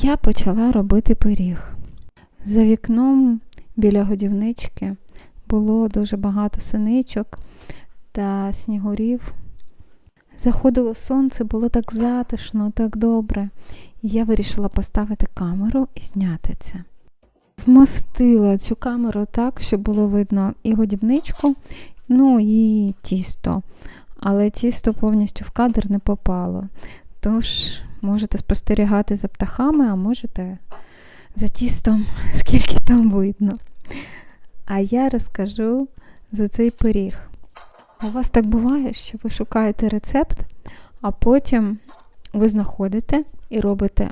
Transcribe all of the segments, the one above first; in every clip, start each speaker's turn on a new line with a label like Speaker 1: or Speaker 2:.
Speaker 1: я почала робити пиріг. За вікном біля годівнички було дуже багато синичок та снігурів. Заходило сонце, було так затишно, так добре. Я вирішила поставити камеру і зняти це. Вмостила цю камеру так, щоб було видно і годівничку, ну і тісто. Але тісто повністю в кадр не попало. Тож можете спостерігати за птахами, а можете за тістом, скільки там видно. А я розкажу за цей пиріг. У вас так буває, що ви шукаєте рецепт, а потім ви знаходите і робите,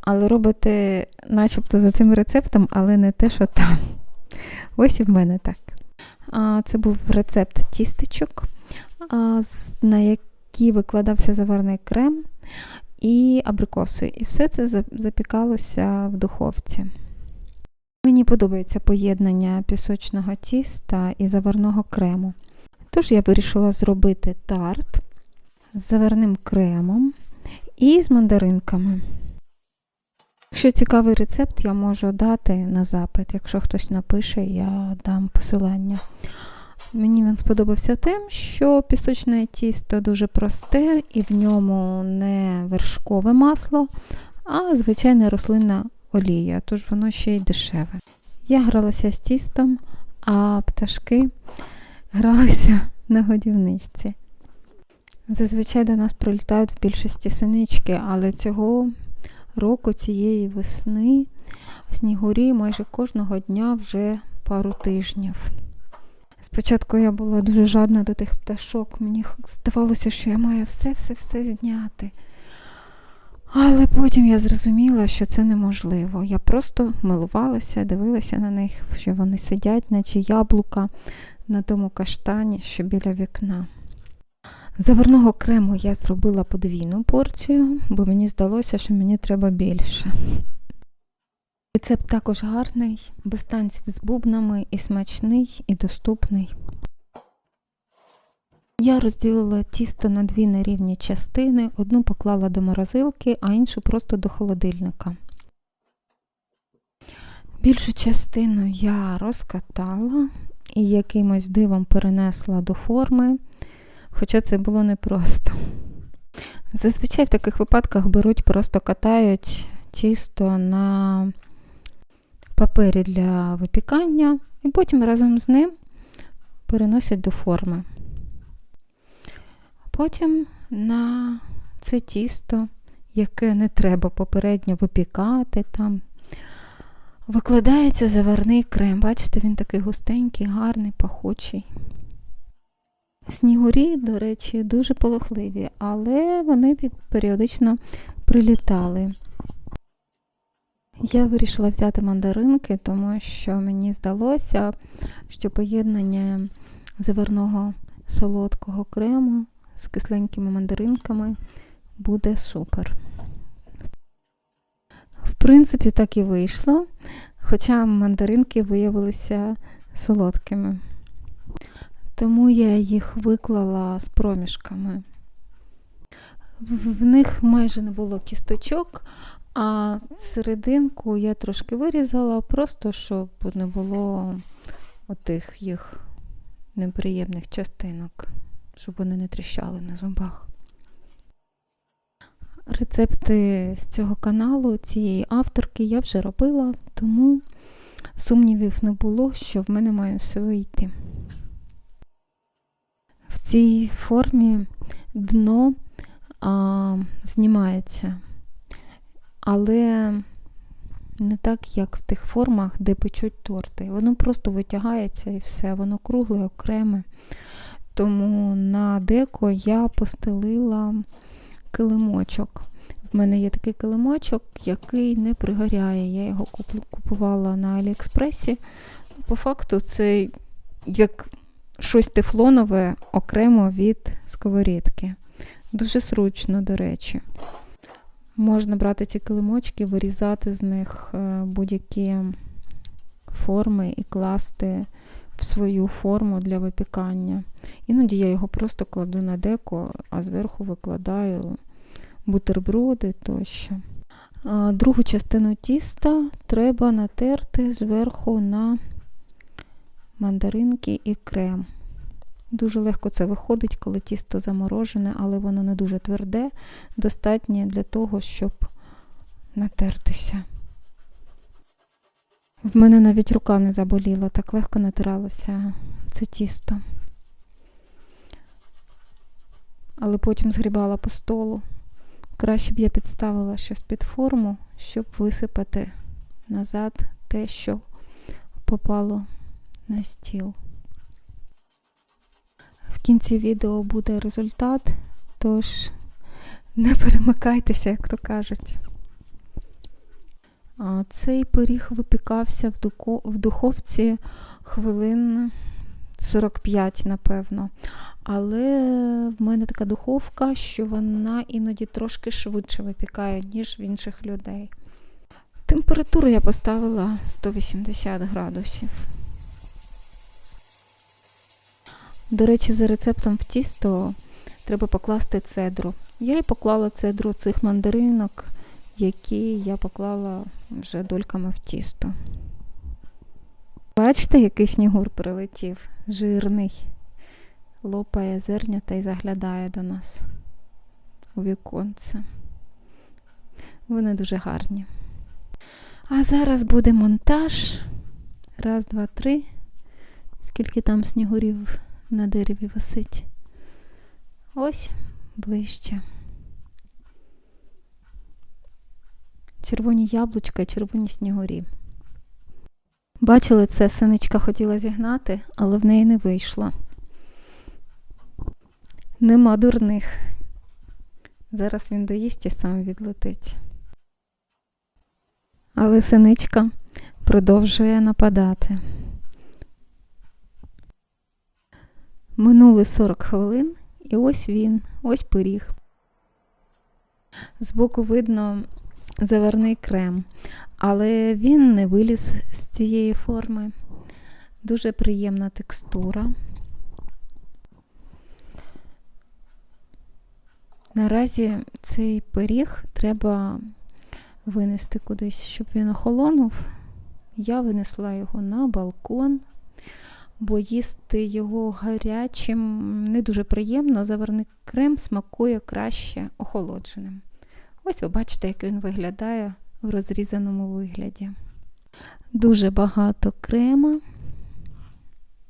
Speaker 1: але робите начебто за цим рецептом, але не те, що там. Ось і в мене так. Це був рецепт тістечок, на який викладався заварний крем і абрикоси. І все це запікалося в духовці. Мені подобається поєднання пісочного тіста і заварного крему. Тож я вирішила зробити тарт з заварним кремом і з мандаринками. Якщо цікавий рецепт, я можу дати на запит. Якщо хтось напише, я дам посилання. Мені він сподобався тим, що пісочне тісто дуже просте і в ньому не вершкове масло, а звичайна рослинна олія, тож воно ще й дешеве. Я гралася з тістом, а пташки гралися на годівничці. Зазвичай до нас прилітають в більшості синички, але цього року, цієї весни, снігурі майже кожного дня вже пару тижнів. Спочатку я була дуже жадна до тих пташок, мені здавалося, що я маю все-все-все зняти. Але потім я зрозуміла, що це неможливо. Я просто милувалася, дивилася на них, що вони сидять, наче яблука на тому каштані, що біля вікна. Заварного крему я зробила подвійну порцію, бо мені здалося, що мені треба більше. Рецепт також гарний, без танців з бубнами, і смачний, і доступний. Я розділила тісто на дві нерівні частини, одну поклала до морозилки, а іншу просто до холодильника. Більшу частину я розкатала і якимось дивом перенесла до форми, хоча це було непросто. Зазвичай в таких випадках беруть, просто катають тісто на папері для випікання і потім разом з ним переносять до форми. Потім на це тісто, яке не треба попередньо випікати там, викладається заварний крем. Бачите, він такий густенький, гарний, пахучий. Снігурі, до речі, дуже полохливі, але вони періодично прилітали. Я вирішила взяти мандаринки, тому що мені здалося, що поєднання заварного солодкого крему з кисленькими мандаринками буде супер. В принципі, так і вийшло, хоча мандаринки виявилися солодкими. Тому я їх виклала з проміжками. В них майже не було кісточок, а серединку я трошки вирізала, просто щоб не було отих їх неприємних частинок, щоб вони не тріщали на зубах. Рецепти з цього каналу, цієї авторки я вже робила, тому сумнівів не було, що в мене має все вийти. В цій формі дно а, знімається, але не так, як в тих формах, де печуть торти. Воно просто витягається і все, воно кругле, окреме. Тому на деко я постелила килимочок. В мене є такий килимочок, який не пригоряє. Я його купувала на Аліекспресі. По факту, це як щось тефлонове окремо від сковорідки. Дуже зручно, до речі. Можна брати ці килимочки, вирізати з них е, будь-які форми і класти в свою форму для випікання. Іноді я його просто кладу на деко, а зверху викладаю бутерброди тощо. Другу частину тіста треба натерти зверху на мандаринки і крем. Дуже легко це виходить, коли тісто заморожене, але воно не дуже тверде, достатньо для того, щоб натертися. В мене навіть рука не заболіла, так легко натиралося це тісто. Але потім згрібала по столу. Краще б я підставила щось під форму, щоб висипати назад те, що попало на стіл. Кінці відео буде результат, тож не перемикайтеся, як то кажуть. Цей пиріг випікався в духовці хвилин 45, напевно. Але в мене така духовка, що вона іноді трошки швидше випікає, ніж в інших людей. Температуру я поставила 180 градусів. До речі, за рецептом в тісто треба покласти цедру. Я і поклала цедру цих мандаринок, які я поклала вже дольками в тісто. Бачите, який снігур прилетів? Жирний. Лопає зернята і заглядає до нас у віконце. Вони дуже гарні. А зараз буде монтаж. Раз, два, три. Скільки там снігурів на дереві висить. Ось ближче. Червоні яблучка і червоні снігурі. Бачили це, синичка хотіла зігнати, але в неї не вийшло. Нема дурних. Зараз він доїсть і сам відлетить. Але синичка продовжує нападати. Минули 40 хвилин, і ось він, ось пиріг. Збоку видно заварний крем, але він не виліз з цієї форми. Дуже приємна текстура. Наразі цей пиріг треба винести кудись, щоб він охолонув. Я винесла його на балкон, бо їсти його гарячим не дуже приємно, заварний крем смакує краще охолодженим. Ось ви бачите, як він виглядає в розрізаному вигляді. Дуже багато крема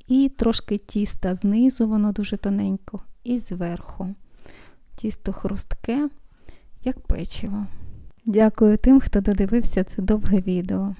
Speaker 1: і трошки тіста знизу, воно дуже тоненько, і зверху. Тісто хрустке, як печиво. Дякую тим, хто додивився це довге відео.